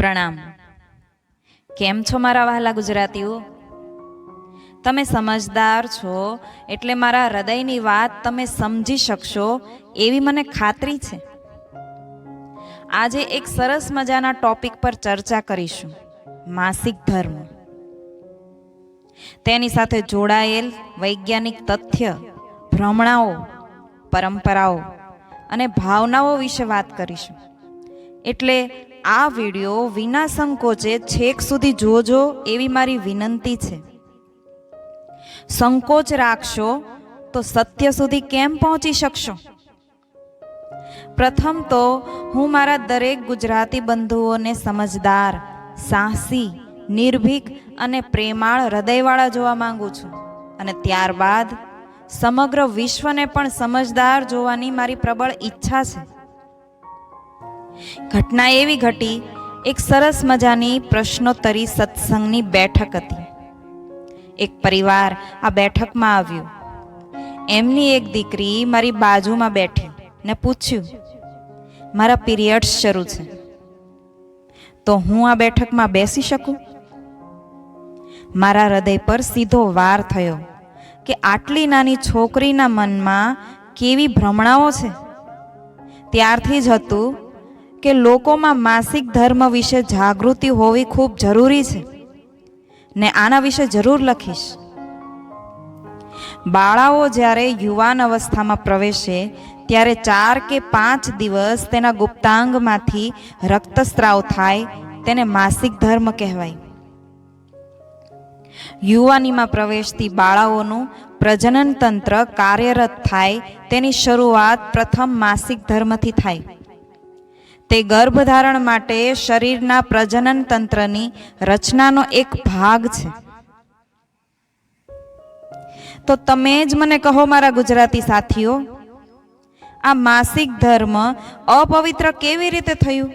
પ્રણામ. કેમ છો મારા વહાલા ગુજરાતીઓ? તમે સમજદાર છો, એટલે મારા હૃદયની વાત તમે સમજી શકશો એવી મને ખાતરી છે. આજે એક સરસ મજાના ટોપિક પર ચર્ચા કરીશું, માસિક ધર્મ. તેની સાથે જોડાયેલ વૈજ્ઞાનિક તથ્ય, ભ્રમણાઓ, પરંપરાઓ અને ભાવનાઓ વિશે વાત કરીશું. એટલે આ વિડિયો વિના સંકોચે છેક સુધી જોજો એવી મારી વિનંતી છે. સંકોચ રાખશો તો સત્ય સુધી કેમ પહોંચી શકશો? પ્રથમ તો હું મારા દરેક ગુજરાતી બંધુઓને સમજદાર, સાહસી, નિર્ભીક અને પ્રેમાળ હૃદયવાળા જોવા માંગુ છું. અને ત્યારબાદ સમગ્ર વિશ્વને પણ સમજદાર જોવાની મારી પ્રબળ ઈચ્છા છે. ઘટના એવી ઘટી, એક સરસ મજાની પ્રશ્નોત્તરી સત્સંગની બેઠક હતી. એક પરિવાર આ બેઠકમાં આવ્યું. એમની એક દીકરી મારી બાજુમાં બેઠી ને પૂછ્યું, મારા પીરિયડ્સ શરૂ છે. તો હું આ બેઠકમાં બેસી શકું? મારા હૃદય પર સીધો વાર થયો કે આટલી નાની છોકરીના મનમાં કેવી ભ્રમણાઓ છે. ત્યારથી જ હતું કે લોકોમાં માસિક ધર્મ વિશે જાગૃતિ હોવી ખૂબ જરૂરી છે. ને આના વિશે જરૂર લખીશ. બાળાઓ જ્યારે યુવાન અવસ્થામાં પ્રવેશે, ત્યારે ચાર કે પાંચ દિવસ તેના ગુપ્તાંગમાંથી રક્તસ્રાવ થાય, તેને માસિક ધર્મ કહેવાય. યુવાનીમાં પ્રવેશતી બાળાઓનું પ્રજનન તંત્ર કાર્યરત થાય, તેની શરૂઆત પ્રથમ માસિક ધર્મથી થાય. તે ગર્ભધારણ માટે શરીરના પ્રજનન તંત્રની રચનાનો એક ભાગ છે. તો તમે જ મને કહો મારા ગુજરાતી સાથીઓ, આ માસિક ધર્મ અપવિત્ર કેવી રીતે થયું?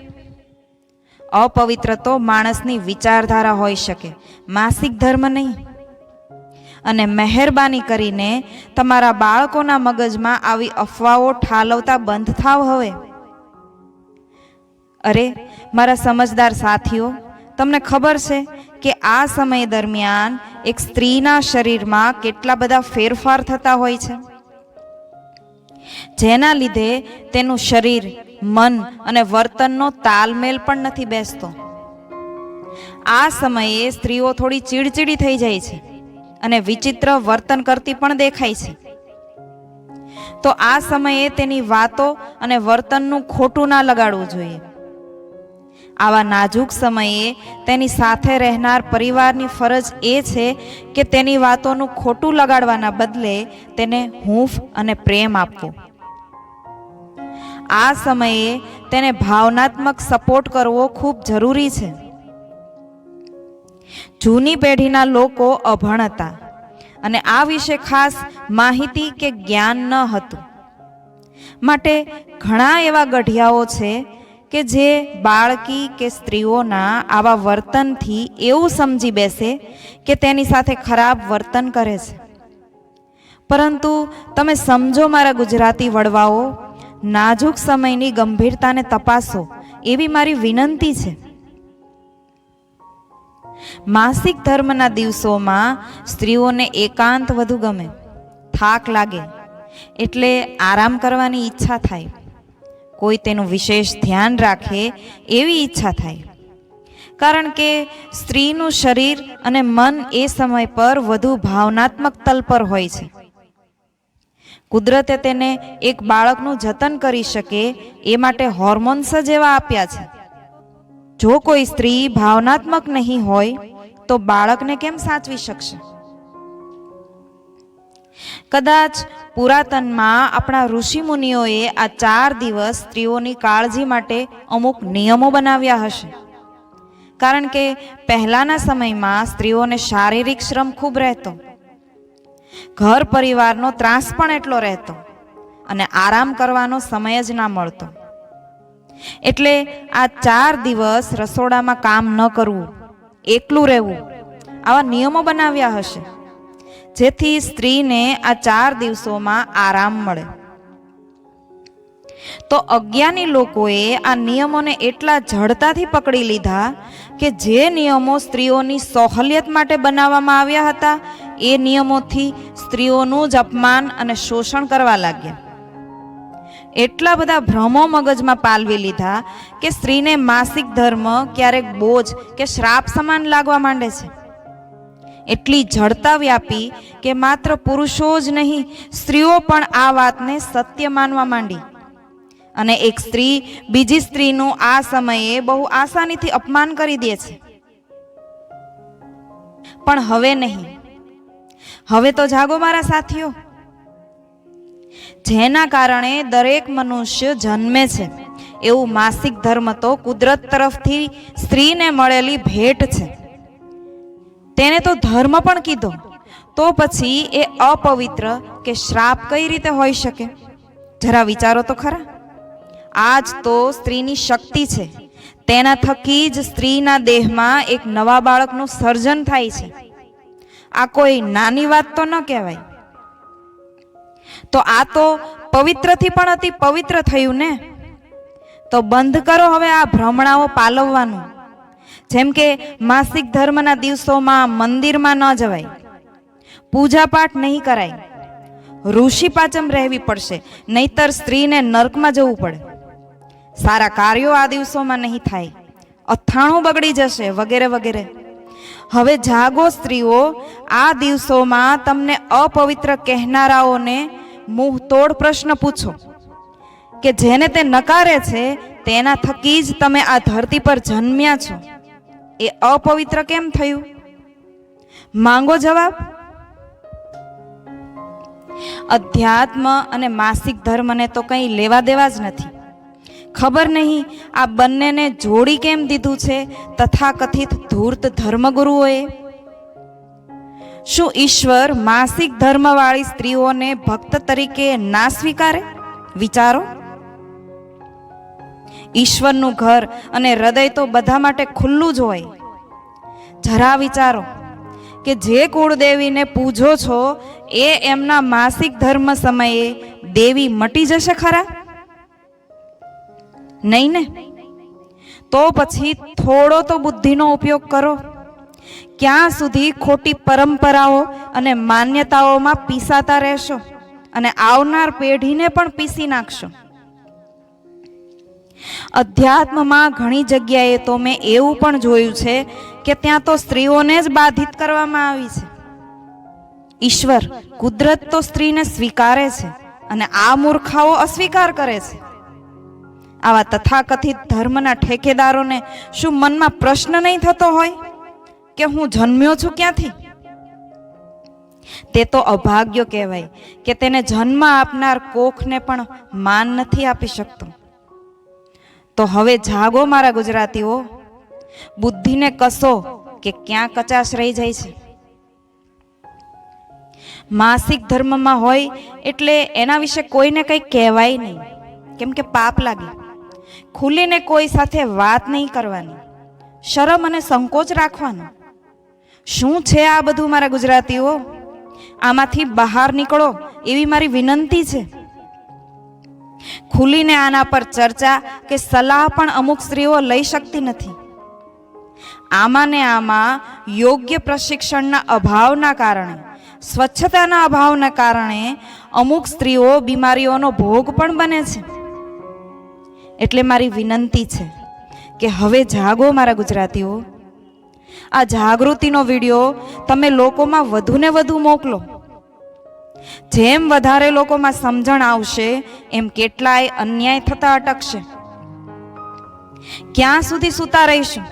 અપવિત્ર તો માણસની વિચારધારા હોઈ શકે, માસિક ધર્મ નહીં. અને મહેરબાની કરીને તમારા બાળકોના મગજમાં આવી અફવાઓ ઠાલવતા બંધ થાવ હવે. અરે, મારા સમજદાર સાથીઓ, તમને ખબર છે કે આ સમય દરમિયાન એક સ્ત્રીના શરીરમાં કેટલા બધા ફેરફાર થતા હોય છે? જેના લીધે તેનું શરીર, મન અને વર્તનનો તાલમેલ પણ નથી બેસતો. આ સમયે સ્ત્રીઓ થોડી ચીડચીડી થઈ જાય છે અને વિચિત્ર વર્તન કરતી પણ દેખાય છે. તો આ સમયે તેની વાતો અને વર્તનનું ખોટું ના લગાડવું જોઈએ. આવા નાજુક સમયે તેની સાથે રહેનાર પરિવારની ફરજ એ છે કે તેની વાતોનું ખોટું લગાડવાના બદલે તેને હૂંફ અને પ્રેમ આપવો. આ સમયે તેને ભાવનાત્મક સપોર્ટ કરવો ખૂબ જરૂરી છે. જૂની પેઢીના લોકો અભણ હતા અને આ વિશે ખાસ માહિતી કે જ્ઞાન ન હતું. માટે ઘણા એવા ગઢિયાઓ છે કે જે બાળકી કે સ્ત્રીઓના આવા વર્તનથી એવું સમજી બેસે કે તેની સાથે ખરાબ વર્તન કરે છે. પરંતુ તમે સમજો મારા ગુજરાતી વડવાઓ, નાજુક સમયની ગંભીરતાને તપાસો, એવી મારી વિનંતી છે. માસિક ધર્મના દિવસોમાં સ્ત્રીઓને એકાંત વધુ ગમે, થાક લાગે, એટલે આરામ કરવાની ઈચ્છા થાય. કોઈ તેનું વિશેષ ધ્યાન રાખે એવી ઈચ્છા થાય. કારણ કે સ્ત્રીનું શરીર અને મન એ સમય પર વધુ ભાવનાત્મક તલ પર હોય છે. કુદરતે તેને એક બાળકનું જતન કરી શકે એ માટે હોર્મોન્સ જ એવા આપ્યા છે. જો કોઈ સ્ત્રી ભાવનાત્મક નહીં હોય તો બાળકને કેમ સાચવી શકશે? કદાચ પુરાતનમાં આપણા ઋષિ મુનિઓએ આ ચાર દિવસ સ્ત્રીઓની કાળજી માટે અમુક નિયમો બનાવ્યા હશે. કારણ કે પહેલાના સમયમાં સ્ત્રીઓને શારીરિક શ્રમ ખૂબ રહેતો. ઘર પરિવારનો ત્રાસ પણ એટલો રહેતો અને આરામ કરવાનો સમય જ ના મળતો. એટલે આ ચાર દિવસ રસોડામાં કામ ન કરવું, એકલું રહેવું, આવા નિયમો બનાવ્યા હશે. જેથી સ્ત્રીને આ ચાર દિવસોમાં આરામ મળે. તો અજ્ઞાની લોકોએ આ નિયમોને એટલા જડતાથી પકડી લીધા કે જે નિયમો સ્ત્રીઓની સહલિયત માટે બનાવવામાં આવ્યા હતા, એ નિયમોથી સ્ત્રીઓનું જ અપમાન અને શોષણ કરવા લાગ્યા. એટલા બધા ભ્રમો મગજમાં પાલવી લીધા કે સ્ત્રીને માસિક ધર્મ, ક્યારેક બોજ કે શ્રાપ સમાન લાગવા માંડે છે. એટલી જડતા વ્યાપી કે માત્ર પુરુષો જ નહીં, સ્ત્રીઓ પણ આ વાતને સત્ય માનવા માંડી. અને એક સ્ત્રી બીજી સ્ત્રીનું આ સમયે બહુ આસાનીથી અપમાન કરી દે છે. પણ હવે નહીં. હવે તો જાગો મારા સાથીઓ. જેના કારણે દરેક મનુષ્ય જન્મે છે. એવું માસિક ધર્મ તો કુદરત તરફથી સ્ત્રીને મળેલી ભેટ છે. તેને તો ધર્મ પણ કીધો. તો પછી એ અપવિત્ર કે શ્રાપ કઈ રીતે હોઈ શકે? જરા વિચારો તો ખરા. આજ તો સ્ત્રીની શક્તિ છે. તેના થકી જ સ્ત્રીના દેહમાં એક નવા બાળકનું સર્જન થાય છે. આ કોઈ નાની વાત તો ન કહેવાય. તો આ તો પવિત્રથી પણ અતિ પવિત્ર થયું ને? તો બંધ કરો હવે આ ભ્રમણાઓ પાલવવાનું. જેમ કે માસિક ધર્મના દિવસોમાં મંદિરમાં ન જવાય પૂજા પાઠ નહીં કરાય, ઋષિ પાચમ રહેવી પડશે, નહીતર સ્ત્રીને નર્કમાં જવું પડે. સારા કાર્યો આ દિવસોમાં નહીં થાય, અથાણું બગડી જશે વગેરે વગેરે. હવે જાગો સ્ત્રીઓ, આ દિવસોમાં તમને અપવિત્ર કહેનારાઓને મુંહ તોડ પ્રશ્ન પૂછો, કે જેને તે નકારે છે, તેના થકી જ તમે આ ધરતી પર જન્મ્યા છો. એ અપવિત્ર કેમ થયું? માંગો જવાબ? અધ્યાત્મ અને માસિક ધર્મને તો કંઈ લેવા દેવા જ નથી. ખબર નહીં, આ બંનેને જોડી કેમ દીધું છે? તથાકથિત ધૂર્ત ધર્મગુરુઓએ. શું ઈશ્વર માસિક ધર્મવાળી સ્ત્રીઓને ભક્ત તરીકે ના સ્વીકારે? વિચારો. ઈશ્વરનું ઘર અને હૃદય તો બધા માટે ખુલ્લું જ હોય. જરા વિચારો કે જે કુળદેવીને પૂજો છો, એ એમના માસિક ધર્મ સમયે દેવી મટી જશે ખરા? નહીં ને? તો પછી થોડો તો બુદ્ધિનો ઉપયોગ કરો. ક્યાં સુધી ખોટી પરંપરાઓ અને માન્યતાઓમાં પીસાતા રહેશો અને આવનાર પેઢીને પણ પીસી નાખશો? અધ્યાત્મમાં ઘણી જગ્યાએ તો મેં એવું પણ જોયું છે કે ત્યાં તો સ્ત્રીઓને જ બાધિત કરવામાં આવી છે. ઈશ્વર કુદરત તો સ્ત્રીને સ્વીકારે છે અને આ મૂર્ખાઓ અસ્વીકાર કરે છે. આવા તથાકથિત ધર્મના ઠેકેદારોને શું મનમાં પ્રશ્ન નહીં થતો હોય કે હું જન્મ્યો છું ક્યાંથી? તે તો અભાગ્ય કહેવાય કે તેને જન્મ આપનાર કોખને પણ માન નથી આપી શકતો. તો હવે જાગો મારા ગુજરાતીઓ. બુદ્ધિને કસો કે ક્યાં કચાશ રહી જાય છે. માસિક ધર્મમાં હોય એટલે એના વિશે કોઈને કંઈ કહેવાય નહીં. કેમ કે પાપ લાગે. ખુલીને કોઈ સાથે વાત નહીં કરવાની. શરમ અને સંકોચ રાખવાનો. શું છે આ બધું મારા ગુજરાતીઓ? આમાંથી બહાર નીકળો એવી મારી વિનંતી છે. ખુલીને આના પર ચર્ચા કે સલાહ પણ અમુક સ્ત્રીઓ લઈ શકતી નથી. આમાં ને આમાં યોગ્ય પ્રશિક્ષણના અભાવના કારણે, સ્વચ્છતાના અભાવના કારણે અમુક સ્ત્રીઓ બીમારીઓનો ભોગ પણ બને છે. એટલે મારી વિનંતી છે કે હવે જાગો મારા ગુજરાતીઓ. આ જાગૃતિનો વીડિયો તમે લોકોમાં વધુને વધુ મોકલો. જેમ વધારે લોકોમાં સમજણ આવશે, એમ કેટલાય અન્યાય થતા અટકશે. ક્યાં સુધી સૂતા રહીશું?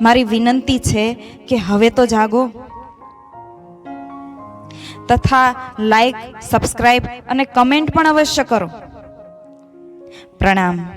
મારી વિનંતી છે કે હવે તો જાગો. તથા લાઈક સબસ્ક્રાઇબ અને કમેન્ટ પણ અવશ્ય કરો. પ્રણામ.